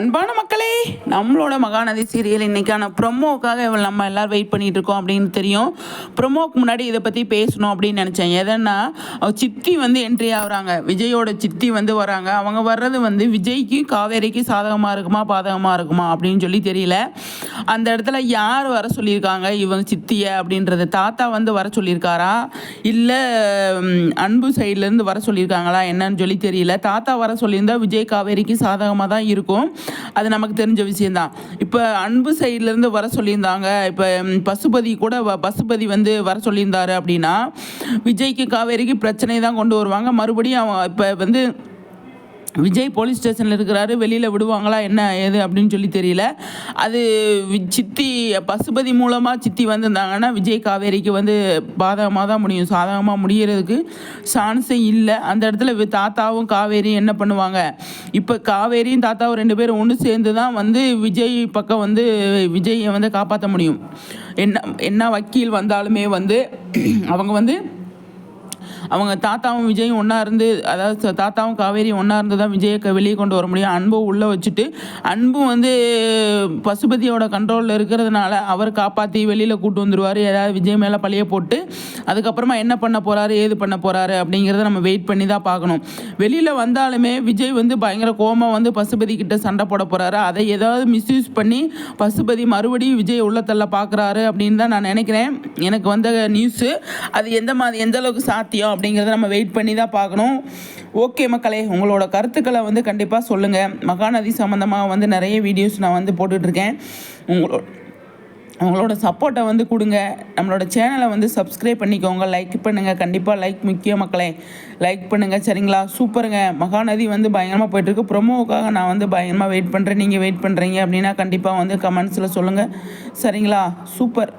அன்பான மக்களே நம்மளோட மகாநதி சீரியல் இன்னைக்கான ப்ரொமோக்காக இவள் நம்ம எல்லோரும் வெயிட் பண்ணிட்டு இருக்கோம் அப்படின்னு தெரியும். ப்ரொமோக்கு முன்னாடி இதை பற்றி பேசணும் அப்படின்னு நினச்சேன். எதன்னா அவள் சித்தி வந்து என்ட்ரி ஆகுறாங்க. விஜயோட சித்தி வந்து வராங்க. அவங்க வர்றது வந்து விஜய்க்கு காவேரிக்கு சாதகமாக இருக்குமா பாதகமாக இருக்குமா அப்படின்னு சொல்லி தெரியல. அந்த இடத்துல யார் வர சொல்லியிருக்காங்க? இவங்க சித்திய அப்படின்றது. தாத்தா வந்து வர சொல்லியிருக்காரா? இல்லை அன்பு சைட்லேருந்து வர சொல்லியிருக்காங்களா? என்னன்னு சொல்லி தெரியல. தாத்தா வர சொல்லியிருந்தா விஜய் காவேரிக்கு சாதகமாக தான் இருக்கும். அது நமக்கு தெரிஞ்ச விஷயந்தான் இப்போ அன்பு சைட்லேருந்து வர சொல்லியிருந்தாங்க. இப்போ பசுபதி கூட வ- பசுபதி வந்து வர சொல்லியிருந்தாரு அப்படின்னா விஜய்க்கு காவேரிக்கு பிரச்சனை தான் கொண்டு வருவாங்க. மறுபடியும் அவன் இப்போ வந்து விஜய் போலீஸ் ஸ்டேஷனில் இருக்கிறாரு வெளியில் விடுவாங்களா என்ன ஏது அப்படின்னு சொல்லி தெரியல. அது சித்தி பசுபதி மூலமாக சித்தி வந்திருந்தாங்கன்னா விஜய் காவேரிக்கு வந்து பாதகமாக தான் முடியும். சாதகமாக முடிகிறதுக்கு சான்ஸே இல்லை. அந்த இடத்துல தாத்தாவும் காவேரியும் என்ன பண்ணுவாங்க? இப்போ காவேரியும் தாத்தாவும் ரெண்டு பேரும் ஒன்று சேர்ந்து தான் வந்து விஜய் பக்கம் வந்து விஜயை வந்து காப்பாற்ற முடியும். என்ன என்ன வக்கீல் வந்தாலுமே வந்து அவங்க வந்து அவங்க தாத்தாவும் விஜயும் ஒன்றா இருந்து அதாவது தாத்தாவும் காவேரியும் ஒன்றா இருந்து தான் விஜயை வெளியே கொண்டு வர முடியும். அன்பும் உள்ளே வச்சுட்டு அன்பும் வந்து பசுபதியோட கண்ட்ரோலில் இருக்கிறதுனால அவர் காப்பாற்றி வெளியில் கூட்டு வந்துருவார். ஏதாவது விஜய் மேலே பழிய போட்டு அதுக்கப்புறமா என்ன பண்ண போகிறாரு ஏது பண்ண போகிறாரு அப்படிங்கிறத நம்ம வெயிட் பண்ணி தான் பார்க்கணும். வெளியில் வந்தாலுமே விஜய் வந்து பயங்கர கோமா வந்து பசுபதி கிட்ட சண்டை போட போகிறாரு அதை ஏதாவது மிஸ்யூஸ் பண்ணி பசுபதி மறுபடியும் விஜய் உள்ளத்தள்ள பார்க்குறாரு அப்படின்னு தான் நான் நினைக்கிறேன். எனக்கு வந்த நியூஸு அது எந்த மாதிரி எந்த அளவுக்கு சாத்தியம் அப்படிங்கிறத நம்ம வெயிட் பண்ணி தான் பார்க்கணும். ஓகே மக்களே உங்களோட கருத்துக்களை வந்து கண்டிப்பாக சொல்லுங்கள் மகாநதி சம்மந்தமாக வந்து நிறைய வீடியோஸ் நான் வந்து போட்டுட்ருக்கேன். உங்களோட உங்களோட சப்போர்ட்டை வந்து கொடுங்க. நம்மளோட சேனலை வந்து சப்ஸ்கிரைப் பண்ணிக்கோங்க. லைக் பண்ணுங்கள் கண்டிப்பாக லைக் முக்கிய மக்களே. லைக் பண்ணுங்கள் சரிங்களா? சூப்பருங்க மகாநதி வந்து பயங்கரமாக போயிட்டுருக்கு ப்ரொமோவுக்காக நான் வந்து பயங்கரமாக வெயிட் பண்ணுறேன் நீங்கள் வெயிட் பண்ணுறீங்க அப்படின்னா கண்டிப்பாக வந்து கமெண்ட்ஸில் சொல்லுங்கள் சரிங்களா? சூப்பர்